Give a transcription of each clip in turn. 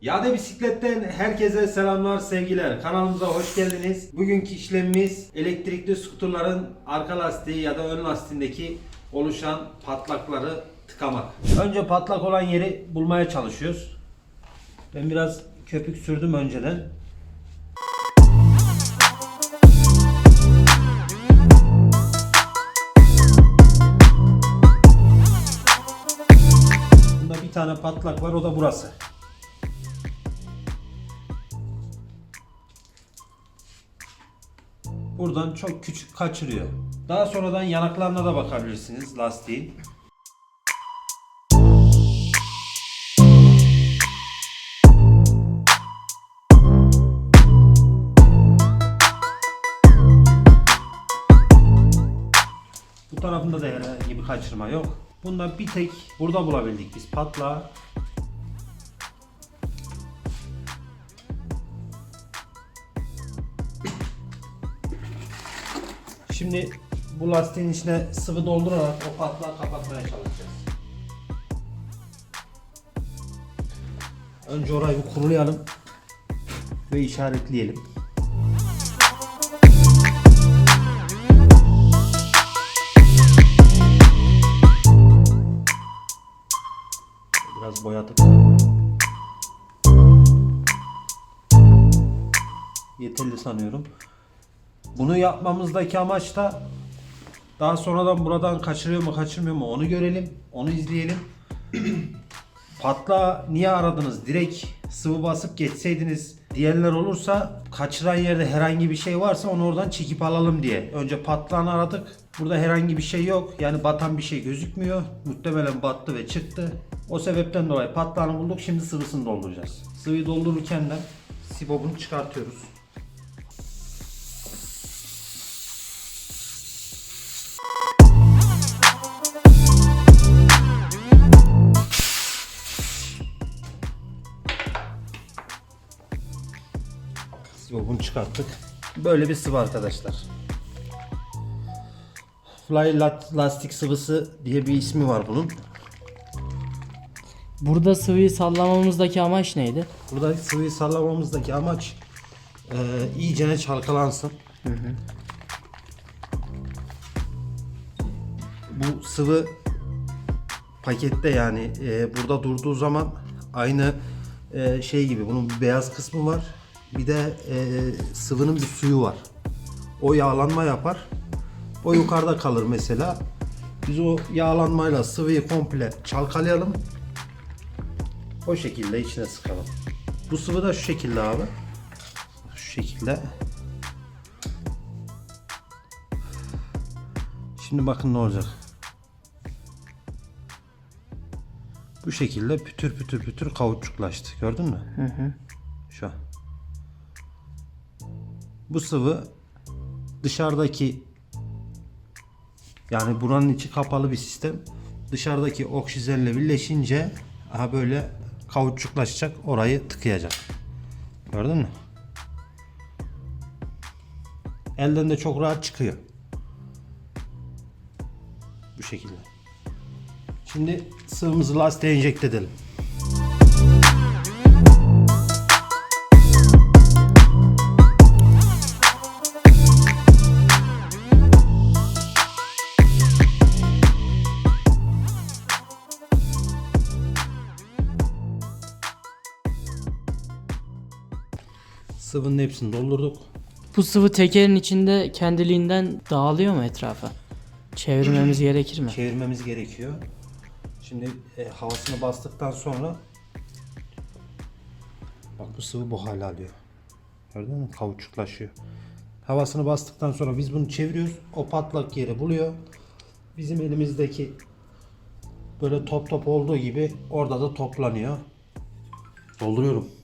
Yade Bisiklet'ten herkese selamlar, sevgiler. Kanalımıza hoş geldiniz. Bugünkü işlemimiz elektrikli skuterların arka lastiği ya da ön lastiğindeki oluşan patlakları tıkamak. Önce patlak olan yeri bulmaya çalışıyoruz. Ben biraz köpük sürdüm önceden. Bunda bir tane patlak var, o da burası. Buradan çok küçük kaçırıyor. Daha sonradan yanaklarına da bakabilirsiniz lastiğin. Bu tarafında da herhangi bir kaçırma yok. Bunda bir tek burada bulabildik biz patlağı. Şimdi bu lastiğin içine sıvı doldurarak o patlağı kapatmaya çalışacağız. Önce orayı bir kurulayalım ve işaretleyelim. Biraz boyadık. Yeterli sanıyorum. Bunu yapmamızdaki amaç da daha sonradan buradan kaçırıyor mu kaçırmıyor mu onu görelim. Onu izleyelim. Patla niye aradınız? Direkt sıvı basıp geçseydiniz diyenler olursa kaçıran yerde herhangi bir şey varsa onu oradan çekip alalım diye. Önce patlağını aradık. Burada herhangi bir şey yok. Yani batan bir şey gözükmüyor. Muhtemelen battı ve çıktı. O sebepten dolayı patlağını bulduk. Şimdi sıvısını dolduracağız. Sıvıyı doldururken de sibobunu çıkartıyoruz. Sibobunu çıkarttık. Böyle bir sıvı arkadaşlar. Fly lat- lastik sıvısı diye bir ismi var bunun. Burada sıvıyı sallamamızdaki amaç neydi? Burada sıvıyı sallamamızdaki amaç e, iyicene çalkalansın. Bu sıvı pakette yani e, burada durduğu zaman aynı e, şey gibi bunun bir beyaz kısmı var. Bir de e, sıvının bir suyu var. O yağlanma yapar. O yukarıda kalır mesela. Biz o yağlanmayla sıvıyı komple çalkalayalım. O şekilde içine sıkalım. Bu sıvı da şu şekilde abi. Şu şekilde. Şimdi bakın ne olacak. Bu şekilde pütür pütür pütür kauçuklaştı. Gördün mü? Hı hı. Bu sıvı dışarıdaki yani buranın içi kapalı bir sistem. Dışarıdaki oksijenle birleşince aha böyle kauçuklaşacak. Orayı tıkayacak. Gördün mü? Elden de çok rahat çıkıyor. Bu şekilde. Şimdi sıvımızı lastiğe enjekte edelim. Sıvının hepsini doldurduk. Bu sıvı tekerin içinde kendiliğinden dağılıyor mu etrafa? Çevirmemiz gerekir mi? çevirmemiz gerekiyor. Şimdi e, havasını bastıktan sonra bak bu sıvı bu hale alıyor. Gördün mü? Kauçuklaşıyor. Havasını bastıktan sonra biz bunu çeviriyoruz. O patlak yeri buluyor. Bizim elimizdeki böyle top top olduğu gibi orada da toplanıyor. Dolduruyorum.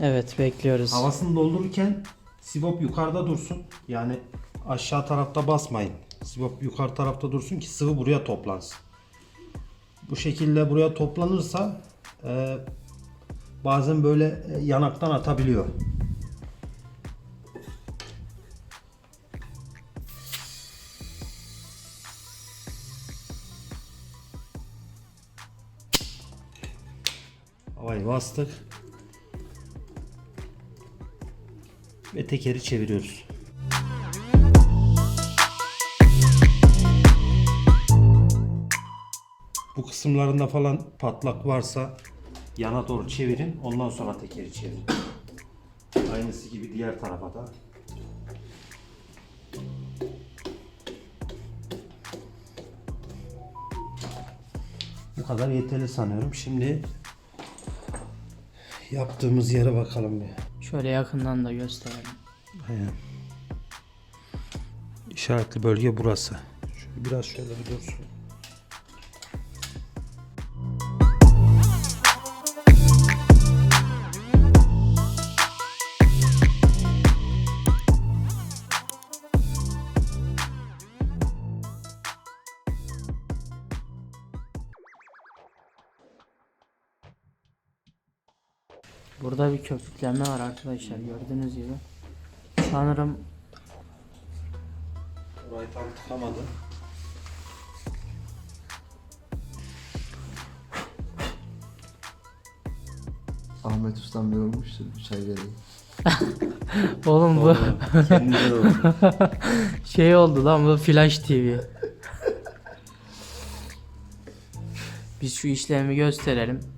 Evet bekliyoruz. Havasını doldururken sibop yukarıda dursun. Yani aşağı tarafta basmayın. Sibop yukarı tarafta dursun ki sıvı buraya toplansın. Bu şekilde buraya toplanırsa e, bazen böyle e, yanaktan atabiliyor. Havayı bastık. Ve tekeri çeviriyoruz. Bu kısımlarında falan patlak varsa yana doğru çevirin. Ondan sonra tekeri çevirin. Aynısı gibi diğer tarafa da. Bu kadar yeterli sanıyorum. Şimdi yaptığımız yere bakalım bir. Şöyle yakından da gösterelim. Aynen. İşaretli bölge burası. Şöyle biraz şöyle bir dursun. Burada bir köpüklenme var arkadaşlar gördüğünüz gibi. Sanırım Orayı tam tıkamadı. Ahmet Ustam yorulmuştur. Bir çay vereyim. oğlum bu şey oldu lan bu Flash TV. Biz şu işlemi gösterelim.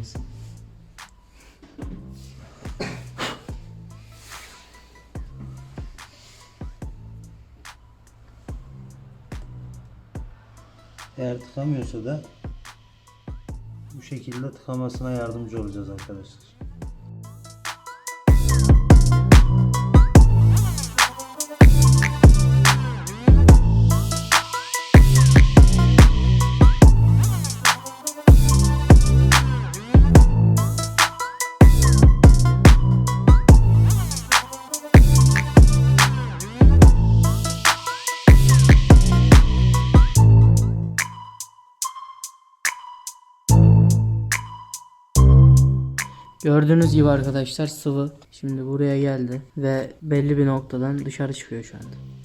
Bozulmasın. Eğer tıkamıyorsa da bu şekilde tıkamasına yardımcı olacağız arkadaşlar. Gördüğünüz gibi arkadaşlar sıvı şimdi buraya geldi ve belli bir noktadan dışarı çıkıyor şu anda.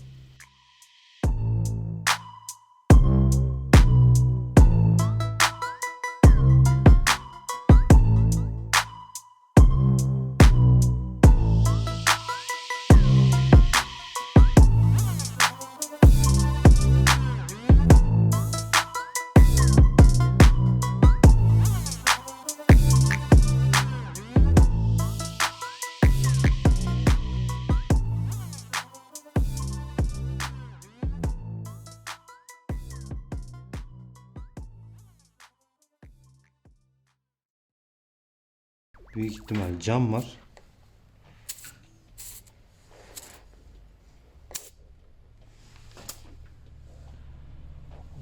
Büyük ihtimal cam var.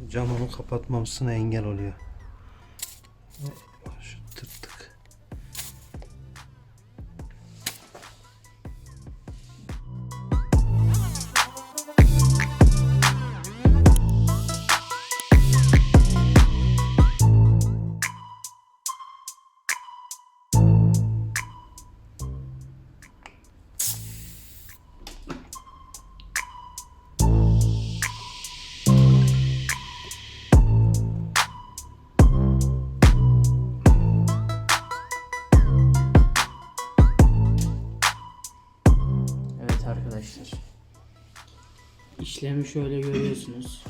Cam onu kapatmamasına engel oluyor. İşlemi şöyle görüyorsunuz.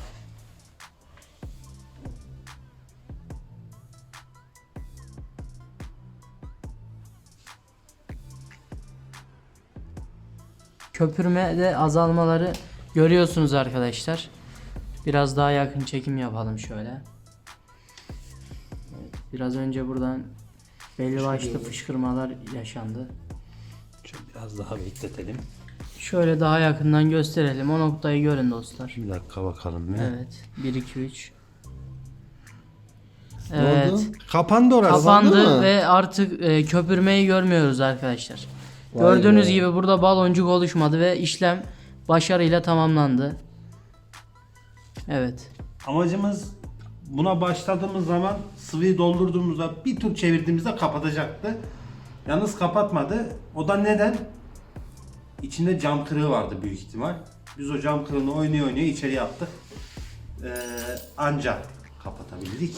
Köpürmede azalmaları görüyorsunuz arkadaşlar. Biraz daha yakın çekim yapalım şöyle. Evet, biraz önce buradan belli başlı fışkırmalar yaşandı. Biraz daha bekletelim. Şöyle daha yakından gösterelim. O noktayı görün dostlar. Bir dakika bakalım. bir. Evet. 1 2 3. Ne Evet. oldu? Kapandı orası. Kapandı mı? ve artık e, köpürmeyi görmüyoruz arkadaşlar. Vay Gördüğünüz be. gibi burada baloncuk oluşmadı ve işlem başarıyla tamamlandı. Evet. Amacımız buna başladığımız zaman sıvıyı doldurduğumuzda bir tur çevirdiğimizde kapatacaktı. Yalnız kapatmadı. O da neden? İçinde cam kırığı vardı büyük ihtimal. Biz o cam kırığını oynuyor oynuyor içeri attık. Ee, anca kapatabildik.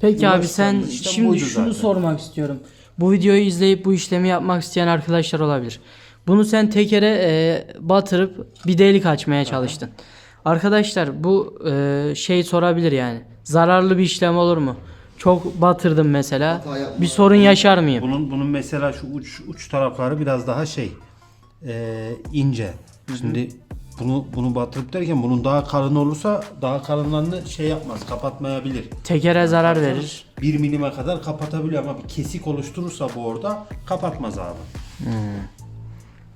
Peki abi Uğraşacağım sen şimdi buydu şunu zaten. sormak istiyorum. Bu videoyu izleyip bu işlemi yapmak isteyen arkadaşlar olabilir. Bunu sen tekere e, batırıp bir delik açmaya çalıştın. Arkadaşlar bu e, şey sorabilir yani. Zararlı bir işlem olur mu? Çok batırdım mesela. Bir sorun yaşar mıyım? Bunun bunun mesela şu uç uç tarafları biraz daha şey e, ince. Şimdi bunu bunu batırıp derken bunun daha kalın olursa daha kalınlarını şey yapmaz, kapatmayabilir. Tekere zarar verir. 1 milime kadar kapatabiliyor ama bir kesik oluşturursa bu orada kapatmaz abi.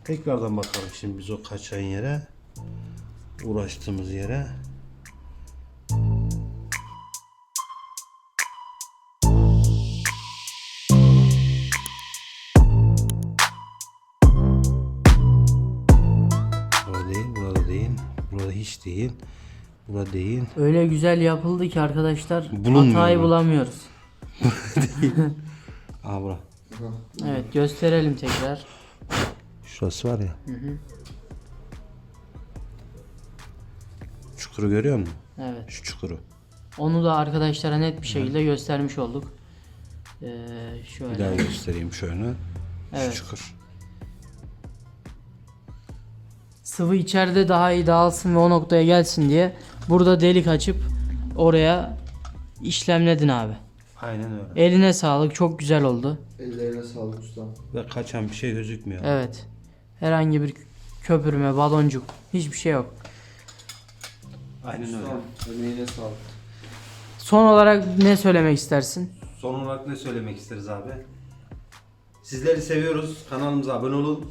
Tekrardan bakalım şimdi biz o kaçan yere uğraştığımız yere. Hiç değil, burada değil. Öyle güzel yapıldı ki arkadaşlar Bulunmuyor hatayı mu? bulamıyoruz. Aa bura. Evet gösterelim tekrar. Şurası var ya. Çukuru görüyor musun? Evet. Şu çukuru. Onu da arkadaşlara net bir şekilde göstermiş olduk. Ee, Bir şöyle. daha göstereyim şöyle. Evet. Şu çukur. Sıvı içeride daha iyi dağılsın ve o noktaya gelsin diye burada delik açıp oraya işlemledin abi. Aynen öyle. Eline sağlık çok güzel oldu. Ellerine sağlık ustam. Ve kaçan bir şey gözükmüyor. Evet. Herhangi bir köpürme, baloncuk hiçbir şey yok. Aynen öyle. Ustam emeğine sağlık. Son olarak ne söylemek istersin? Son olarak ne söylemek isteriz abi? Sizleri seviyoruz. Kanalımıza abone olun.